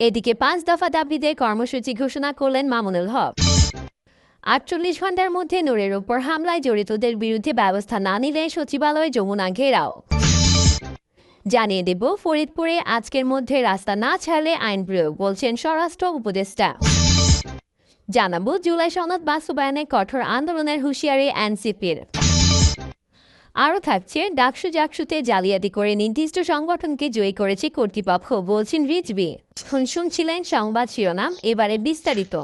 এদিকে পাঁচ দফা দাবিতে কর্মসূচি ঘোষণা করলেন মামুনুল হক। আটচল্লিশ ঘণ্টার মধ্যে নূরের ওপর হামলায় জড়িতদের বিরুদ্ধে ব্যবস্থা না নিলে সচিবালয়ে যমুনা ঘেরাও। জানিয়ে দেব, ফরিদপুরে আজকের মধ্যে রাস্তা না ছাড়লে আইন প্রয়োগ বলছেন স্বরাষ্ট্র উপদেষ্টা। জানাব, জুলাই সনদ বাস্তবায়নে কঠোর আন্দোলনের হুঁশিয়ারি এনসিপির। আরও থাকছে, ডাকসু জাকসুতে জালিয়াতি করে নির্দিষ্ট সংগঠনকে জয়ী করেছে কর্তৃপক্ষ, বলছেন রিজবি। শুন শুনছিলেন সংবাদ শিরোনাম, এবারে বিস্তারিত।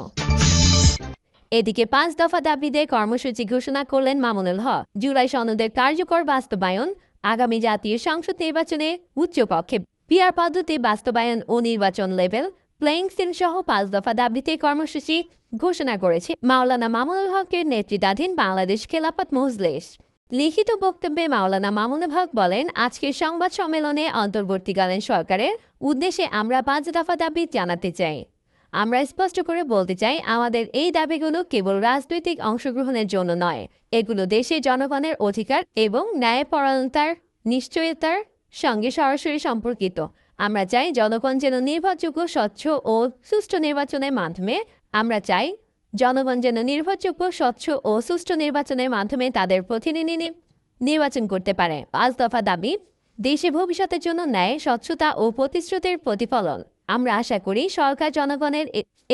এদিকে পাঁচ দফা দাবিতে কর্মসূচি ঘোষণা করলেন মামুনুল হক। জুলাই সনদের কার্যকর বাস্তবায়ন, আগামী জাতীয় সংসদ নির্বাচনে উচ্চকক্ষে পিআর পদ্ধতি বাস্তবায়ন ও নির্বাচন লেভেল, প্লেয়িং ফিল্ড সহ পাঁচ দফা দাবিতে কর্মসূচি ঘোষণা করেছে মাওলানা মামুনুল হকের নেতৃত্বাধীন বাংলাদেশ খেলাফত মজলিস। লিখিত বক্তব্যে মাওলানা মামুনুল হক বলেন, আজকের সংবাদ সম্মেলনে অন্তর্বর্তীকালীন সরকারের উদ্দেশ্যে আমরা পাঁচ দফা দাবি জানাতে চাই। আমরা স্পষ্ট করে বলতে চাই, আমাদের এই দাবিগুলো কেবল রাজনৈতিক অংশগ্রহণের জন্য নয়, এগুলো দেশের জনগণের অধিকার এবং ন্যায়পরায়ণতার নিশ্চয়তার সঙ্গে সরাসরি সম্পর্কিত। আমরা চাই জনগণ যেন নির্ভরযোগ্য, স্বচ্ছ ও সুষ্ঠু নির্বাচনের মাধ্যমে আমরা চাই জনগণ যেন নির্ভরযোগ্য, স্বচ্ছ ও সুষ্ঠু নির্বাচনের মাধ্যমে তাদের প্রতিনিধি নির্বাচন করতে পারে। পাঁচ দফা দাবি, দেশে ভবিষ্যতের জন্য ন্যায়, স্বচ্ছতা ও প্রতিশ্রুতির প্রতিফলন। আমরা আশা করি সরকার জনগণের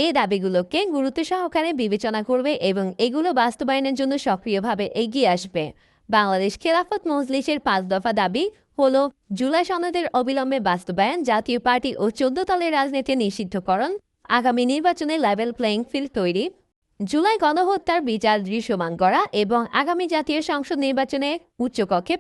এই দাবিগুলোকে গুরুত্ব সহকারে বিবেচনা করবে এবং এগুলো বাস্তবায়নের জন্য সক্রিয়ভাবে এগিয়ে আসবে। বাংলাদেশ খেলাফত মজলিসের পাঁচ দফা দাবি হল, জুলাই সনদের অবিলম্বে বাস্তবায়ন, জাতীয় পার্টি ও চোদ্দ দলের রাজনীতি নিষিদ্ধকরণ, আগামী নির্বাচনে লেভেল প্লেয়িং ফিল্ড তৈরি জুলাই গণহত্যার বিচার দৃশ্যমান করা এবং আগামী জাতীয় সংসদ নির্বাচনে উচ্চকক্ষে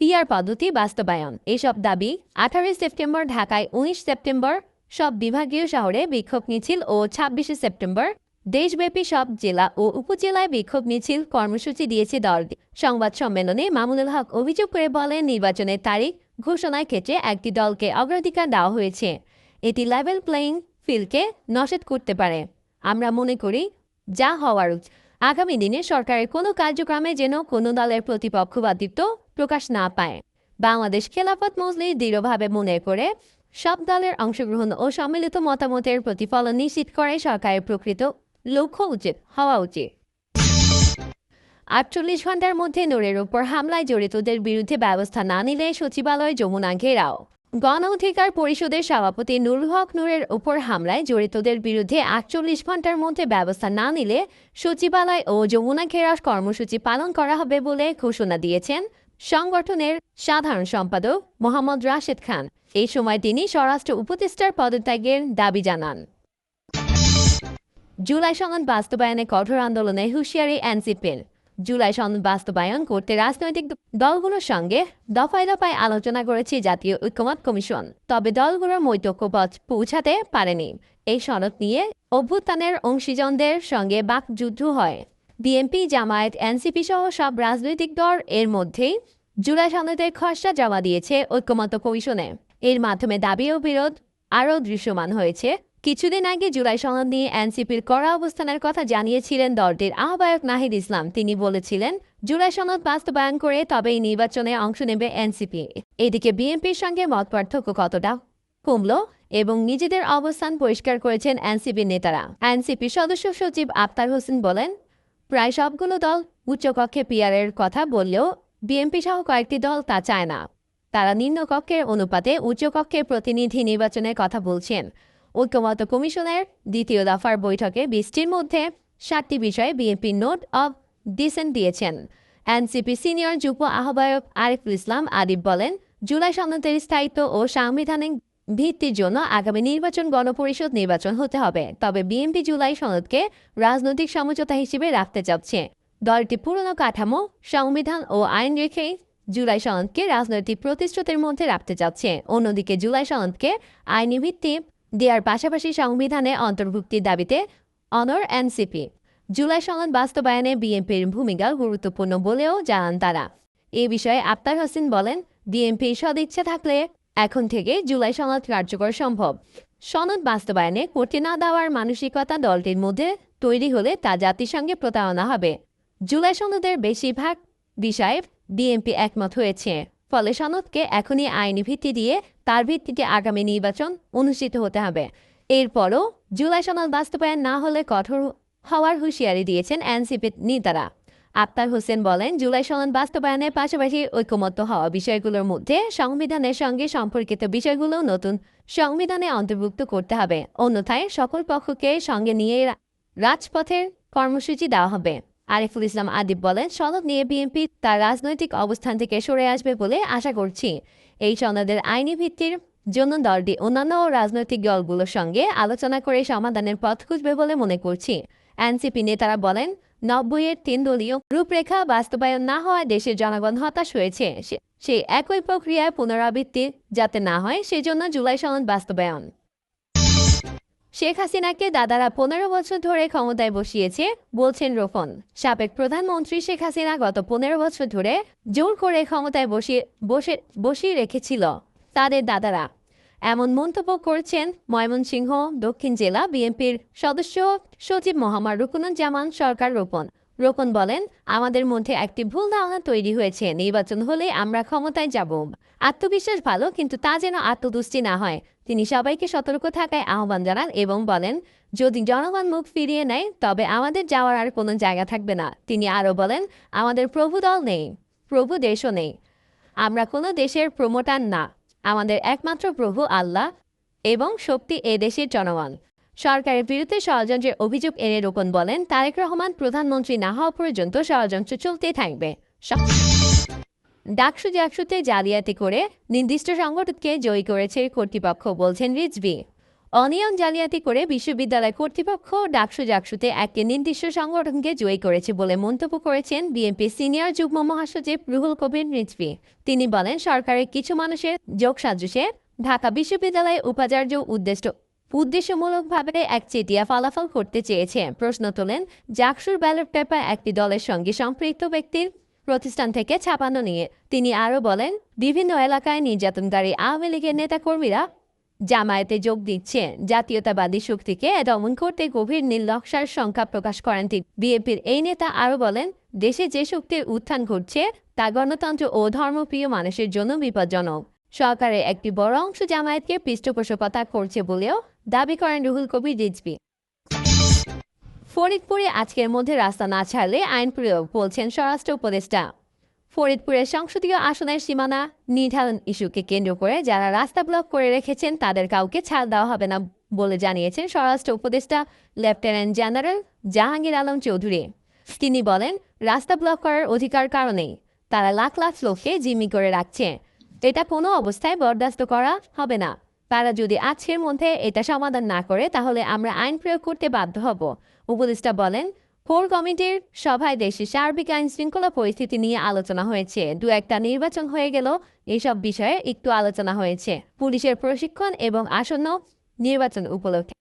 পিআর পদ্ধতি বাস্তবায়ন। এসব দাবি আঠারোই সেপ্টেম্বর ঢাকায় উনিশ সেপ্টেম্বর সব বিভাগীয় শহরে বিক্ষোভ মিছিল ও ছাব্বিশে সেপ্টেম্বর দেশব্যাপী সব জেলা ও উপজেলায় বিক্ষোভ মিছিল কর্মসূচি দিয়েছে দলটি সংবাদ সম্মেলনে মামুনুল হক অভিযোগ করে বলেন, নির্বাচনের তারিখ ঘোষণার ক্ষেত্রে একটি দলকে অগ্রাধিকার দেওয়া হয়েছে। এটি লেভেল প্লেয়িং ফিল্ডকে নশেদ করতে পারে। আমরা মনে করি যা হওয়ার উচিত। আগামী দিনে সরকারের কোনো কার্যক্রমে যেন কোনো দলের প্রতিপক্ষবাদিত্ব প্রকাশ না পায়। বাংলাদেশ খেলাফত মজলি দৃঢ়ভাবে মনে করে, সব দলের অংশগ্রহণ ও সম্মিলিত মতামতের প্রতিফলন নিশ্চিত করে সরকারের প্রকৃত লক্ষ্য উচিত, হওয়া উচিত। আটচল্লিশ ঘণ্টার মধ্যে নোরের উপর হামলায় জড়িতদের বিরুদ্ধে ব্যবস্থা না নিলে সচিবালয় যমুনা ঘেরাও। গণ অধিকার পরিষদের সভাপতি নুরুল হক নূরের উপর হামলায় জড়িতদের বিরুদ্ধে আটচল্লিশ ঘণ্টার মধ্যে ব্যবস্থা না নিলে সচিবালয় ও যমুনা ঘেরাও কর্মসূচি পালন করা হবে বলে ঘোষণা দিয়েছেন সংগঠনের সাধারণ সম্পাদক মোহাম্মদ রাশেদ খান। এই সময় তিনি স্বরাষ্ট্র উপদেষ্টার পদত্যাগের দাবি জানান। জুলাই সনদ বাস্তবায়নে কঠোর আন্দোলনে হুঁশিয়ারি এনসিপির। জুলাই সনদ বাস্তবায়ন করতে রাজনৈতিক দলগুলোর সঙ্গে দফায় দফায় আলোচনা করেছে জাতীয় ঐক্যমত কমিশন। তবে দলগুলোর মৈত্রপথ পৌঁছাতে পারেনি। এই সনদ নিয়ে অভ্যুত্থানের অংশীজনদের সঙ্গে বাকযুদ্ধ হয়। বিএনপি, জামায়াত, এনসিপি সহ সব রাজনৈতিক দল এর মধ্যেই জুলাই সনদের খসড়া জমা দিয়েছে ঐক্যমত কমিশনে। এর মাধ্যমে দাবি ও বিরোধ আরও দৃশ্যমান হয়েছে। কিছুদিন আগে জুলাই সনদ নিয়ে এনসিপির কড়া অবস্থানের কথা জানিয়েছিলেন দলটির আহ্বায়ক নাহিদ ইসলাম। তিনি বলেছিলেন, জুলাই সনদ বাস্তবায়ন করে তবেই নির্বাচনে অংশ নেবে এনসিপি। এদিকে বিএনপির সঙ্গে মত পার্থক্য কতটা? কমল এবং নিজেদের অবস্থান পরিষ্কার করেছেন এনসিপির নেতারা। এনসিপি সদস্য সচিব আফতার হোসেন বলেন, প্রায় সবগুলো দল উচ্চকক্ষে পিয়ারের কথা বললেও বিএনপি সহ কয়েকটি দল তা চায় না। তারা নিম্নকক্ষের অনুপাতে উচ্চকক্ষের প্রতিনিধি নির্বাচনের কথা বলছেন। ঐক্যমত কমিশনের দ্বিতীয় দফার বৈঠকে বিশটির মধ্যে সাতটি বিষয়ে বিএনপি নোট অব ডিসেন্ট দিয়েছেন। এনসিপি সিনিয়র যুব আহ্বায়ক আরিফুল ইসলাম আরিফ বলেন, জুলাই সনদের স্থায়িত্ব ও সাংবিধানিক ভিত্তির জন্য আগামী নির্বাচন গণপরিষদ নির্বাচন হতে হবে। তবে বিএনপি জুলাই সনদকে রাজনৈতিক সমঝোতা হিসেবে রাখতে চাচ্ছে। দলটি পুরনো কাঠামো, সংবিধান ও আইন রেখেই জুলাই সনদকে রাজনৈতিক প্রতিশ্রুতির মধ্যে রাখতে চাচ্ছে। অন্যদিকে জুলাই সনদকে আইনি ভিত্তি দেওয়ার পাশাপাশি সংবিধানে অন্তর্ভুক্তির দাবিতে অনর এনসিপি। জুলাই সনদ বাস্তবায়নে বিএনপির ভূমিকা গুরুত্বপূর্ণ বলেও জানান তারা। এ বিষয়ে আফতার হোসেন বলেন, বিএনপি সদিচ্ছা থাকলে এখন থেকে জুলাই সনদ কার্যকর সম্ভব। সনদ বাস্তবায়নে করতে না দেওয়ার মানসিকতা দলটির মধ্যে তৈরি হলে তা জাতিসংঘে প্রতারণা হবে। জুলাই সনদের বেশিরভাগ বিষয়ে ডিএমপি একমত হয়েছে। ফলে সনদকে এখনই আইনি ভিত্তি দিয়ে তার ভিত্তিতে আগামী নির্বাচন অনুষ্ঠিত হতে হবে। এরপরও জুলাই সনদ বাস্তবায়ন না হলে কঠোর হওয়ার হুঁশিয়ারি দিয়েছেন এনসিপি নেতারা। আক্তার হোসেন বলেন, জুলাই সনদ বাস্তবায়নের পাশাপাশি ঐকমত্য হওয়া বিষয়গুলোর মধ্যে সংবিধানের সঙ্গে সম্পর্কিত বিষয়গুলো নতুন সংবিধানে অন্তর্ভুক্ত করতে হবে। অন্যথায় সকল পক্ষকে সঙ্গে নিয়ে রাজপথের কর্মসূচি দেওয়া হবে। আরিফুল ইসলাম আদিব বলেন, সনদ নিয়ে বিএনপি তার রাজনৈতিক অবস্থান থেকে সরে আসবে বলে আশা করছি। এই সনদের আইনি ভিত্তির জন্য দলটি অন্যান্য রাজনৈতিক দলগুলোর সঙ্গে আলোচনা করে সমাধানের পথ খুঁজবে বলে মনে করছি। এনসিপি নেতারা বলেন, নব্বইয়ের তিন দলীয় রূপরেখা বাস্তবায়ন না হওয়ায় দেশের জনগণ হতাশ হয়েছে। সেই একই প্রক্রিয়ায় পুনরাবৃত্তি যাতে না হয়, সেজন্য জুলাই সনদ বাস্তবায়ন। শেখ হাসিনাকে দাদারা পনেরো বছর ধরে ক্ষমতায় বসিয়েছে, বলছেন রোফন। সাবেক প্রধানমন্ত্রী শেখ হাসিনা গত পনেরো বছর ধরে জোর করে ক্ষমতায় বসিয়ে, বসে, বসিয়ে রেখেছিল তাদের দাদারা। এমন মন্তব্য করেছেন ময়মনসিংহ দক্ষিণ জেলা বিএনপির সদস্য সচিব মোহাম্মদ রুকুনুজ্জামান সরকার রোপন রোপন বলেন, আমাদের মধ্যে একটি ভুল ধারণা তৈরি হয়েছে, নির্বাচন হলে আমরা ক্ষমতায় যাব। আত্মবিশ্বাস ভালো, কিন্তু তা যেন আত্মদুষ্টি না হয়। তিনি সবাইকে সতর্ক থাকায় আহ্বান জানান এবং বলেন, যদি জনগণ মুখ ফিরিয়ে নেয়, তবে আমাদের যাওয়ার আর কোনো জায়গা থাকবে না। তিনি আরও বলেন, আমাদের প্রভু দল নেই, প্রভু দেশও নেই। আমরা কোনো দেশের প্রমোটার না। আমাদের একমাত্র প্রভু আল্লাহ এবং শক্তি এ দেশের জনগণ। সরকারের বিরুদ্ধে ষড়যন্ত্রের অভিযোগ এনে রোপন বলেন, তারেক রহমান প্রধানমন্ত্রী না হওয়া পর্যন্ত ষড়যন্ত্র চলতেই থাকবে। ডাকসু জাকসুতে জালিয়াতি করে নির্দিষ্ট সংগঠনকে জয়ী করেছে কর্তৃপক্ষ, বলছেন রিজভি। অনিয়ম জালিয়াতি করে বিশ্ববিদ্যালয় কর্তৃপক্ষ ডাকসু জাকসুতে একটি নির্দিষ্ট সংগঠনকে জয়ী করেছে বলে মন্তব্য করেছেন বিএনপি সিনিয়র যুগ্ম মহাসচিব রুহুল কবির রিজভি। তিনি বলেন, সরকারের কিছু মানুষের যোগসাজশে ঢাকা বিশ্ববিদ্যালয়ে উপাচার্য উদ্দেশ্য উদ্দেশ্যমূলকভাবে এক চেটিয়া ফলাফল করতে চেয়েছে। প্রশ্ন তোলেন জাকসুর ব্যালট পেপার একটি দলের সঙ্গে সম্পৃক্ত ব্যক্তির প্রতিষ্ঠান থেকে ছাপানো নিয়ে তিনি আরও বলেন, বিভিন্ন এলাকায় নির্যাতনকারী আওয়ামী লীগের নেতাকর্মীরা জামায়াতে যোগ দিচ্ছে। জাতীয়তাবাদী শক্তিকে দমন করতে গভীর নির্লক্ষার সংখ্যা প্রকাশ করেন তিনি। বিএনপির এই নেতা আরও বলেন, দেশে যে শক্তির উত্থান ঘটছে, তা গণতন্ত্র ও ধর্মপ্রিয় মানুষের জন্য বিপজ্জনক। সরকারের একটি বড় অংশ জামায়াতকে পৃষ্ঠপোষকতা করছে বলেও দাবি করেন রুহুল কবির রিজভি। ফরিদপুরে আজকের মধ্যে রাস্তা না ছাড়লে আইন প্রয়োগ বলছেন স্বরাষ্ট্র উপদেষ্টা। ফরিদপুরের সংসদীয় আসনের সীমানা নির্ধারণ ইস্যুকে কেন্দ্র করে যারা রাস্তা ব্লক করে রেখেছেন তাদের কাউকে ছাড় দেওয়া হবে না বলে জানিয়েছেন স্বরাষ্ট্র উপদেষ্টা লেফটেন্যান্ট জেনারেল জাহাঙ্গীর আলম চৌধুরী। তিনি বলেন, রাস্তা ব্লক করার অধিকার কারণেই তারা লাখ লাখ লোককে জিম্মি করে রাখছে। এটা কোনো অবস্থায় বরদাস্ত করা হবে না। তারা যদি আজকের মধ্যে এটা সমাধান না করে, তাহলে আমরা আইন প্রয়োগ করতে বাধ্য হব। উপদেষ্টা বলেন, কোর কমিটির সভায় দেশে সার্বিক আইন শৃঙ্খলা পরিস্থিতি নিয়ে আলোচনা হয়েছে। দু একটা নির্বাচন হয়ে গেল এইসব বিষয়ে একটু আলোচনা হয়েছে। পুলিশের প্রশিক্ষণ এবং আসন্ন নির্বাচন উপলক্ষে।